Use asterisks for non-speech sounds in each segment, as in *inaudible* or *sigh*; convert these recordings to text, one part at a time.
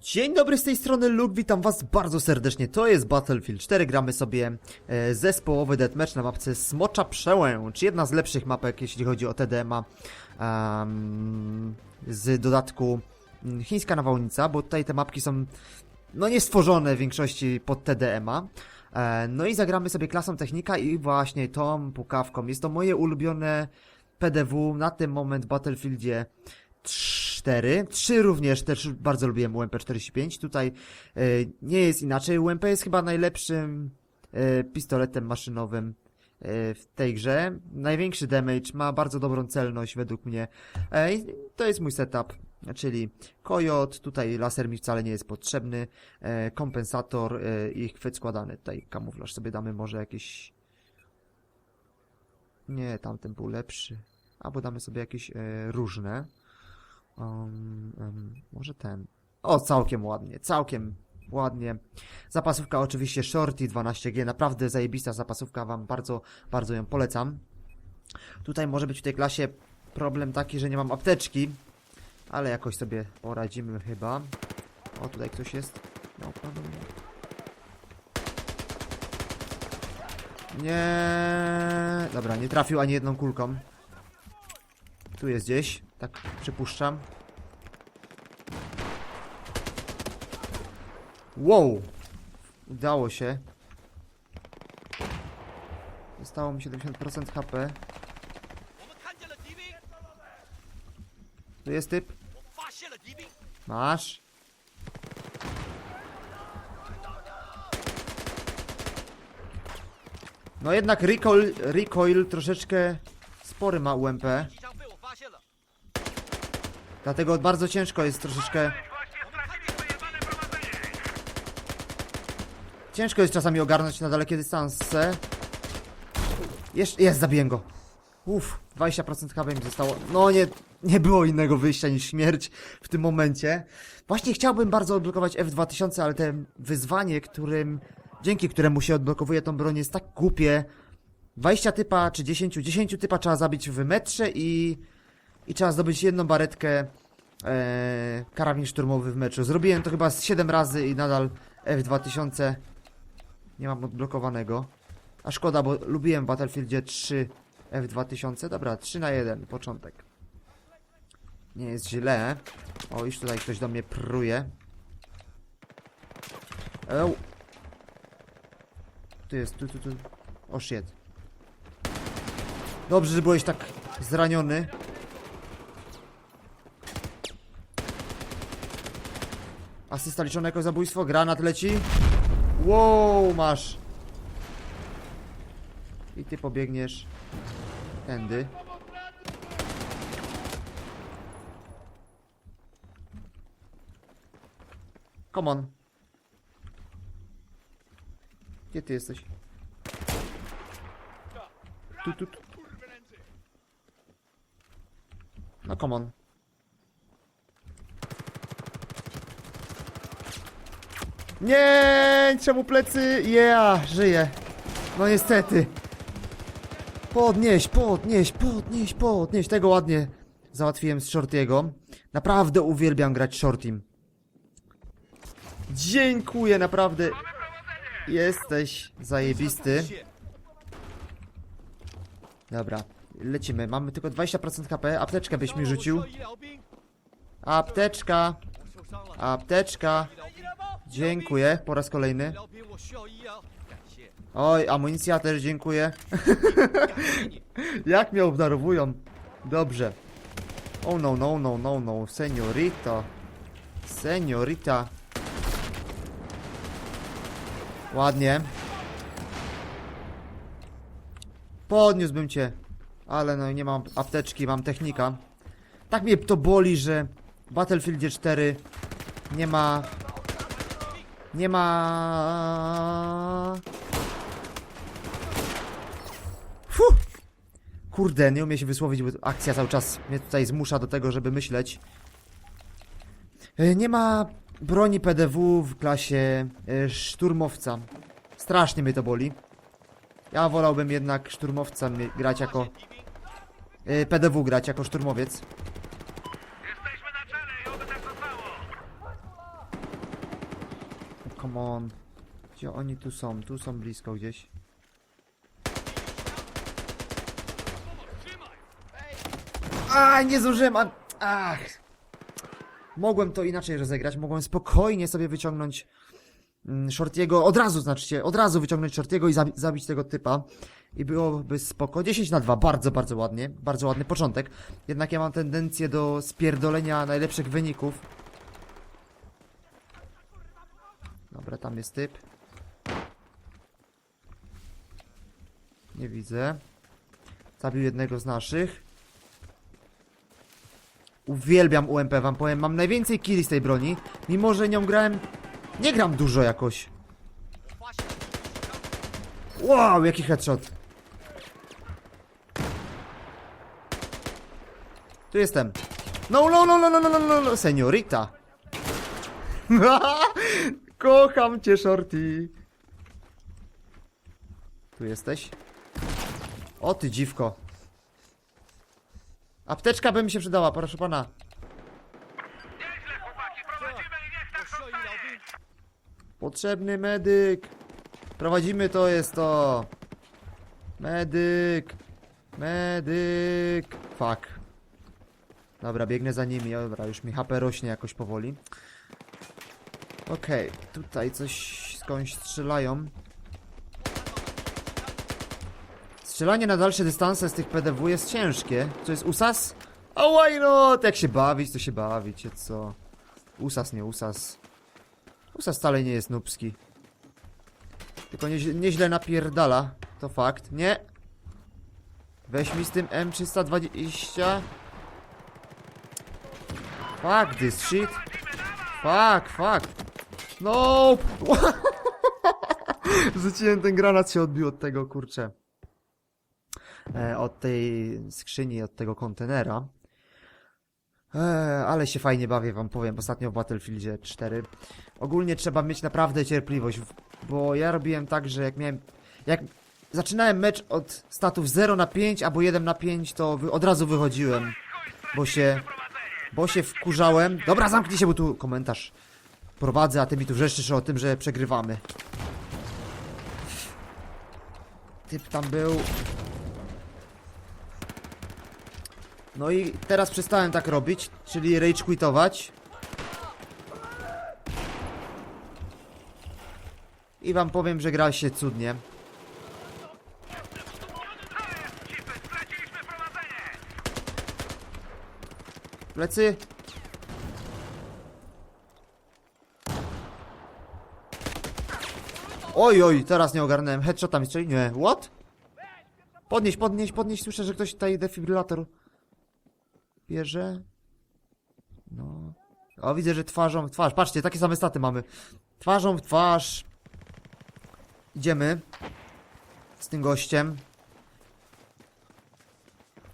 Dzień dobry, z tej strony Luke, witam was bardzo serdecznie. To jest Battlefield 4, gramy sobie e, zespołowy deathmatch na mapce Smocza Przełęcz. Jedna z lepszych mapek, jeśli chodzi o TDMA em, z dodatku mm, Chińska Nawałnica, bo tutaj te mapki są no nie stworzone w większości pod TDMA. E, no i zagramy sobie klasą technika i właśnie tą pukawką. Jest to moje ulubione PDW na ten moment w Battlefieldzie 4. 3 również też bardzo lubiłem UMP45. Tutaj e, nie jest inaczej. UMP jest chyba najlepszym e, pistoletem maszynowym e, w tej grze. Największy damage, ma bardzo dobrą celność według mnie. To jest mój setup. Czyli kojot, tutaj laser mi wcale nie jest potrzebny, kompensator i chwyt składany. Tutaj kamuflaż sobie damy może jakieś... Nie, tamten był lepszy. Albo damy sobie jakieś różne. Um, um, może ten. O, całkiem ładnie, całkiem ładnie. Zapasówka oczywiście Shorty 12G, naprawdę zajebista zapasówka, wam bardzo, bardzo ją polecam. Tutaj może być w tej klasie problem taki, że nie mam apteczki, ale jakoś sobie poradzimy chyba. O, tutaj ktoś jest. No, no, no, no. Nie. Dobra, nie trafił ani jedną kulką. Tu jest gdzieś, tak przypuszczam. Wow! Udało się. Zostało mi 70% HP. Tu jest typ. Masz. No jednak recoil, recoil troszeczkę spory ma UMP. Dlatego bardzo ciężko jest troszeczkę... Ciężko jest czasami ogarnąć na dalekie dystanse. Jest, jest zabiję go. Uff, 20% HP mi zostało. No nie, nie było innego wyjścia niż śmierć w tym momencie. Właśnie chciałbym bardzo odblokować F2000, ale to wyzwanie, którym, dzięki któremu się odblokowuje tą broń jest tak głupie. 20 typa czy 10, 10 typa trzeba zabić w metrze i i trzeba zdobyć jedną baretkę e, karabin szturmowy w meczu. Zrobiłem to chyba z 7 razy i nadal F2000 nie mam odblokowanego. A szkoda, bo lubiłem w Battlefieldzie 3 F2000. Dobra, 3 na 1, początek. Nie jest źle. O, już tutaj ktoś do mnie pruje. Eł. Tu jest, tu, tu, tu. O shit. Dobrze, że byłeś tak zraniony. Asysta liczona jako zabójstwo, granat leci. Wow, masz. I ty pobiegniesz tędy. Come on. Gdzie ty jesteś? Tu, tu, tu. No come on. Nie, czemu plecy? Ja, yeah, żyję. No niestety. Podnieś, podnieś, podnieś, podnieś. Tego ładnie załatwiłem z Shortiego. Naprawdę uwielbiam grać Shortim. Dziękuję, naprawdę. Jesteś zajebisty. Dobra, lecimy. Mamy tylko 20% HP. Apteczkę byś mi rzucił. Apteczka. Apteczka. Dziękuję, po raz kolejny. Oj, amunicja też dziękuję. *laughs* Jak mnie obdarowują? Dobrze. Oh no, no, no, no, no, seniorita. Seniorita. Ładnie. Podniósłbym cię. Ale no nie mam apteczki, mam technika. Tak mnie to boli, że w Battlefieldzie 4 nie ma nie ma... Fuh! Kurde, nie umiem się wysłowić, bo akcja cały czas mnie tutaj zmusza do tego, żeby myśleć. E, nie ma broni PDW w klasie e, szturmowca. Strasznie mnie to boli. Ja wolałbym jednak szturmowca grać jako... E, PDW grać jako szturmowiec. Come on. Gdzie oni tu są? Tu są blisko gdzieś. A, nie zdążyłem, a... Ach. Mogłem to inaczej rozegrać, mogłem spokojnie sobie wyciągnąć mm, Shortiego, od razu znaczycie, od razu wyciągnąć Shortiego i zabi zabić tego typa. I byłoby spoko. 10 na 2, bardzo, bardzo ładnie, bardzo ładny początek. Jednak ja mam tendencję do spierdolenia najlepszych wyników. tam jest typ. Nie widzę. Zabił jednego z naszych. Uwielbiam UMP, wam powiem. Mam najwięcej killi z tej broni. Mimo, że nią grałem... Nie gram dużo jakoś. Wow, jaki headshot. Tu jestem. No, no, no, no, no, no, no, no, no seniorita. *laughs* *laughs* Kocham cię, Shorty. Tu jesteś? O ty dziwko. Apteczka by mi się przydała, proszę pana. Chłopaki, prowadzimy i niech tak. Potrzebny medyk. Prowadzimy to jest to. Medyk. Medyk. Fuck. Dobra, biegnę za nimi. Dobra, już mi HP rośnie jakoś powoli. Okej, tutaj coś skądś strzelają. Strzelanie na dalsze dystanse z tych PDW jest ciężkie. Co jest USAS? Oh why not? Jak się bawić, to się bawicie, co? USAS, nie USAS. USAS wcale nie jest nubski. Tylko nieźle, nieźle napierdala. To fakt. Nie. Weź mi z tym M320. Fuck this shit. Fuck, fuck. No. *laughs* Rzuciłem ten granat się odbił od tego, kurczę. E, od tej skrzyni, od tego kontenera. E, ale się fajnie bawię, wam powiem, ostatnio w Battlefieldzie 4. Ogólnie trzeba mieć naprawdę cierpliwość, bo ja robiłem tak, że jak miałem... Jak zaczynałem mecz od statów 0 na 5 albo 1 na 5, to od razu wychodziłem, bo się... Bo się wkurzałem. Dobra, zamknij się, bo tu komentarz prowadzę, a ty mi tu wrzeszczysz o tym, że przegrywamy. Typ tam był... No i teraz przestałem tak robić, czyli rage quitować. I wam powiem, że gra się cudnie. Plecy. Oj, oj, teraz nie ogarnąłem. Headshota mi strzeli? Nie. What? Podnieś, podnieś, podnieś. Słyszę, że ktoś tutaj defibrylator bierze. No. O, widzę, że twarzą w twarz. Patrzcie, takie same staty mamy. Twarzą w twarz. Idziemy. Z tym gościem.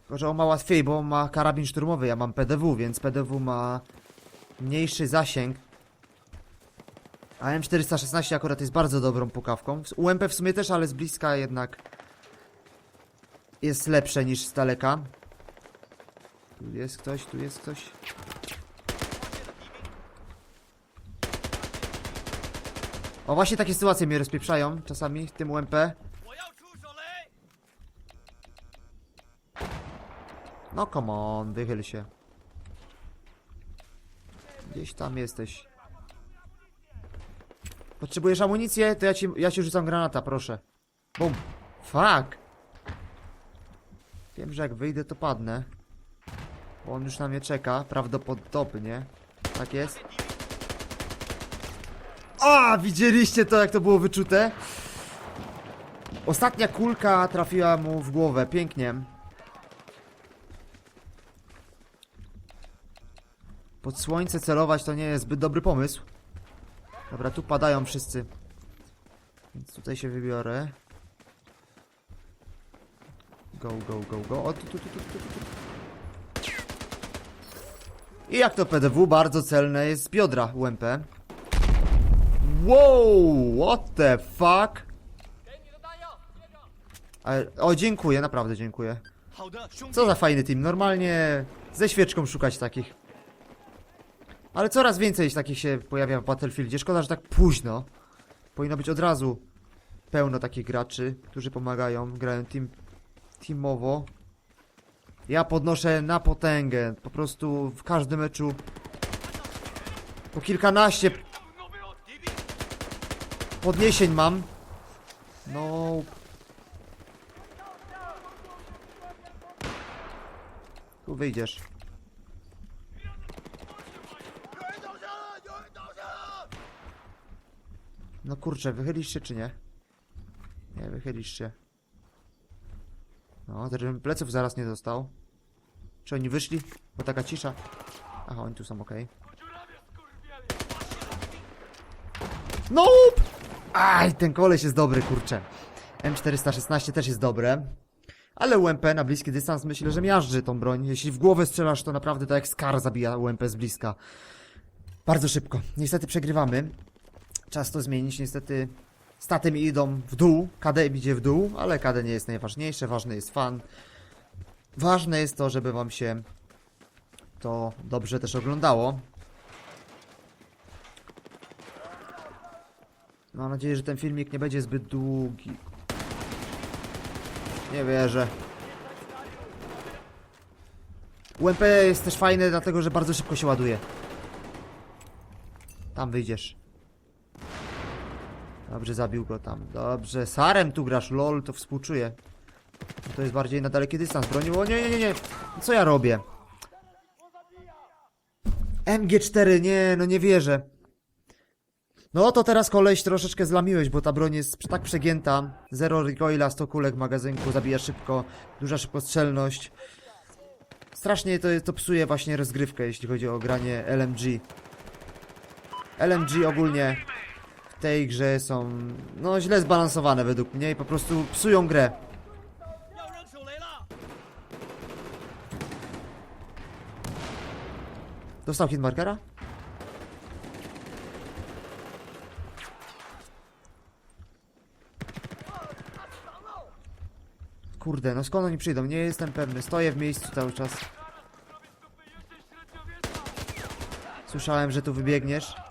Tylko, że on ma łatwiej, bo on ma karabin szturmowy. Ja mam PDW, więc PDW ma mniejszy zasięg. AM416 akurat jest bardzo dobrą pukawką. UMP w sumie też, ale z bliska jednak jest lepsze niż z daleka. Tu jest ktoś, tu jest ktoś. O, właśnie takie sytuacje mnie rozpieprzają czasami tym UMP. No come on, wychyl się. Gdzieś tam jesteś. Potrzebujesz amunicję? To ja ci, ja ci rzucam granata, proszę. Bum. Fuck. Wiem, że jak wyjdę, to padnę. Bo on już na mnie czeka, prawdopodobnie. Tak jest. A, widzieliście to, jak to było wyczute? Ostatnia kulka trafiła mu w głowę, pięknie. Pod słońce celować to nie jest zbyt dobry pomysł. Dobra, tu padają wszyscy. Więc tutaj się wybiorę. Go, go, go, go. O, tu, tu, tu, tu, tu, tu. I jak to PDW, bardzo celne jest z biodra UMP. Wow, what the fuck? O, dziękuję, naprawdę dziękuję. Co za fajny team, normalnie ze świeczką szukać takich. Ale coraz więcej takich się pojawia w Battlefieldzie, szkoda, że tak późno. powinno być od razu pełno takich graczy, którzy pomagają, grają team, teamowo. Ja podnoszę na potęgę, po prostu w każdym meczu po kilkanaście podniesień mam. No. Tu wyjdziesz. No kurczę, wychylisz się czy nie? Nie, wychylisz się. No, też bym pleców zaraz nie dostał. Czy oni wyszli? Bo taka cisza. Aha, oni tu są, okej. Nope! Aj, ten koleś jest dobry, kurczę. M416 też jest dobre. Ale UMP na bliski dystans myślę, że miażdży tą broń. Jeśli w głowę strzelasz, to naprawdę to jak Scar zabija UMP z bliska. Bardzo szybko. Niestety przegrywamy. Czas to zmienić. Niestety staty mi idą w dół. KD idzie w dół, ale KD nie jest najważniejsze. Ważny jest fan. Ważne jest to, żeby wam się to dobrze też oglądało. Mam nadzieję, że ten filmik nie będzie zbyt długi. Nie wierzę. UMP jest też fajny, dlatego że bardzo szybko się ładuje. Tam wyjdziesz. Dobrze, zabił go tam. Dobrze, Sarem tu grasz, lol, to współczuję. To jest bardziej na daleki dystans bronił. O nie, nie, nie, nie. Co ja robię? MG4, nie, no nie wierzę. No to teraz koleś troszeczkę zlamiłeś, bo ta broń jest tak przegięta. Zero recoila, 100 kulek w magazynku, zabija szybko, duża szybkostrzelność. Strasznie to, to psuje właśnie rozgrywkę, jeśli chodzi o granie LMG. LMG ogólnie tej grze są no źle zbalansowane według mnie i po prostu psują grę. Dostał hit markera? Kurde, no skąd oni przyjdą? Nie jestem pewny. Stoję w miejscu cały czas. Słyszałem, że tu wybiegniesz.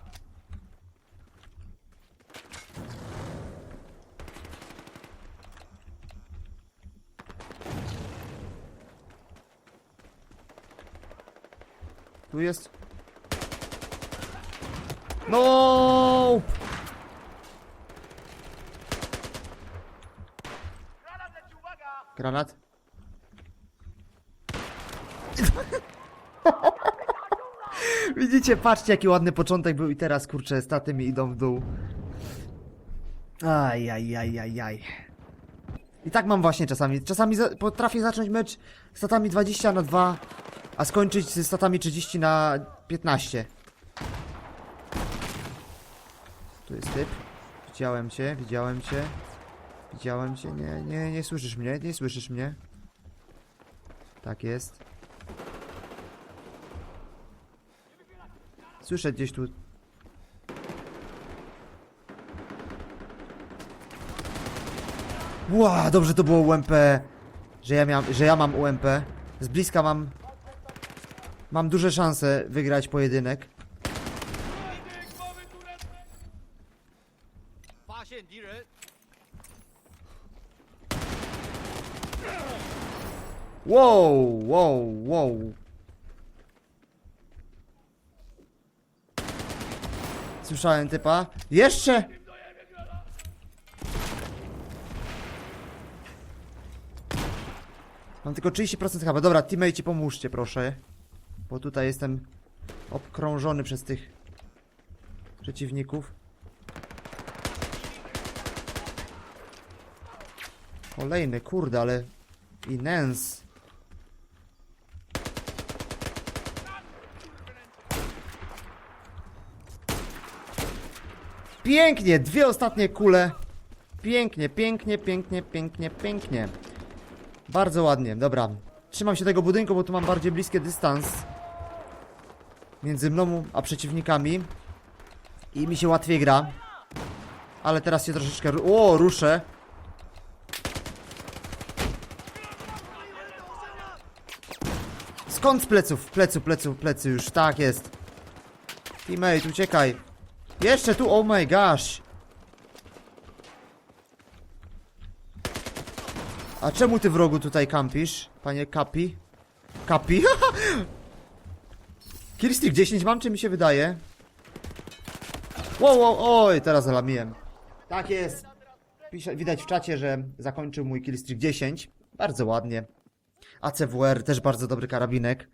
Tu jest. No! Granat. *laughs* Widzicie, patrzcie jaki ładny początek był i teraz kurczę, staty mi idą w dół. Aj, aj, aj, aj, aj. I tak mam właśnie czasami. Czasami za potrafię zacząć mecz statami 20 na 2, a skończyć ze statami 30 na 15. Tu jest typ. Widziałem cię, widziałem cię. Widziałem cię. Nie, nie, nie słyszysz mnie, nie słyszysz mnie. Tak jest. Słyszę gdzieś tu. Ła, dobrze to było UMP. Że ja, miałem, że ja mam UMP. Z bliska mam. Mam duże szanse wygrać pojedynek. Wow, wow, wow. Słyszałem typa. Jeszcze! Mam tylko 30% chyba. Dobra, teammate, pomóżcie proszę. Bo tutaj jestem obkrążony przez tych przeciwników. Kolejny, kurde, ale... Inens. Pięknie, dwie ostatnie kule. Pięknie, pięknie, pięknie, pięknie, pięknie. Bardzo ładnie, dobra. Trzymam się tego budynku, bo tu mam bardziej bliskie dystans między mną a przeciwnikami i mi się łatwiej gra. Ale teraz się troszeczkę... O, ruszę. Skąd z pleców? Plecu, plecu, plecy już. Tak jest. Teammate, uciekaj. Jeszcze tu, oh my gosh. A czemu ty wrogu tutaj kampisz, panie Kapi? Kapi? *laughs* Killstreak 10 mam, czy mi się wydaje? Wow, wow, oj, teraz zalamiłem. Tak jest. Widać w czacie, że zakończył mój killstreak 10. Bardzo ładnie. ACWR, też bardzo dobry karabinek.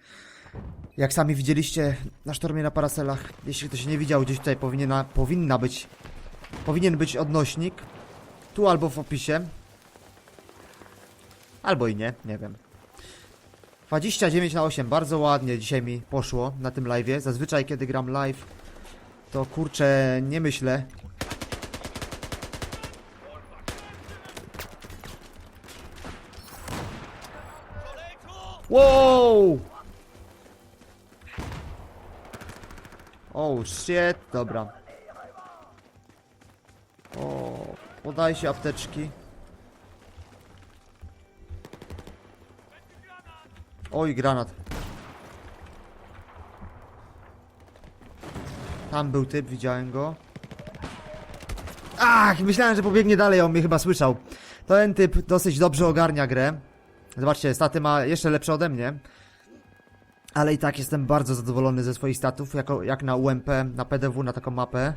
Jak sami widzieliście na sztormie na paraselach, jeśli ktoś nie widział, gdzieś tutaj powinna, powinna być, powinien być odnośnik. Tu albo w opisie. Albo i nie, nie wiem. 29 na 8, bardzo ładnie dzisiaj mi poszło na tym live'ie. Zazwyczaj kiedy gram live, to kurczę, nie myślę. Wow! Oh shit, dobra. O, podaj się apteczki. Oj, granat. Tam był typ, widziałem go. Ach, myślałem, że pobiegnie dalej, on mnie chyba słyszał. Ten typ dosyć dobrze ogarnia grę. Zobaczcie, staty ma jeszcze lepsze ode mnie. Ale i tak jestem bardzo zadowolony ze swoich statów, jako, jak na UMP, na PDW, na taką mapę.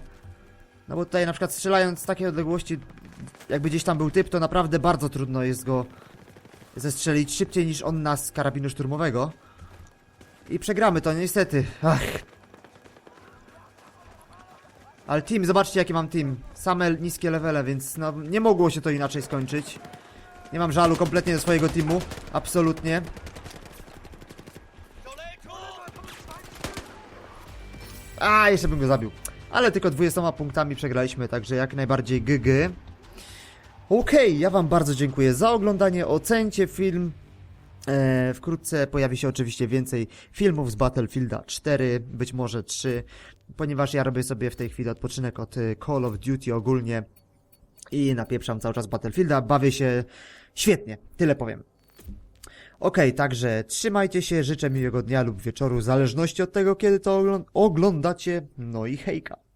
No bo tutaj na przykład strzelając z takiej odległości, jakby gdzieś tam był typ, to naprawdę bardzo trudno jest go zestrzelić szybciej niż on nas z karabinu szturmowego. I przegramy to, niestety. Ach. Ale team, zobaczcie jaki mam team. Same niskie levele, więc no, nie mogło się to inaczej skończyć. Nie mam żalu kompletnie do swojego teamu. Absolutnie. A, jeszcze bym go zabił. Ale tylko 20 punktami przegraliśmy, także jak najbardziej GG. Okej, ja wam bardzo dziękuję za oglądanie. Ocencie film. E, wkrótce pojawi się oczywiście więcej filmów z Battlefielda 4, być może 3, ponieważ ja robię sobie w tej chwili odpoczynek od e, Call of Duty ogólnie i napieprzam cały czas Battlefielda. Bawię się świetnie, tyle powiem. Okej, także trzymajcie się, życzę miłego dnia lub wieczoru, w zależności od tego, kiedy to oglą- oglądacie. No i hejka.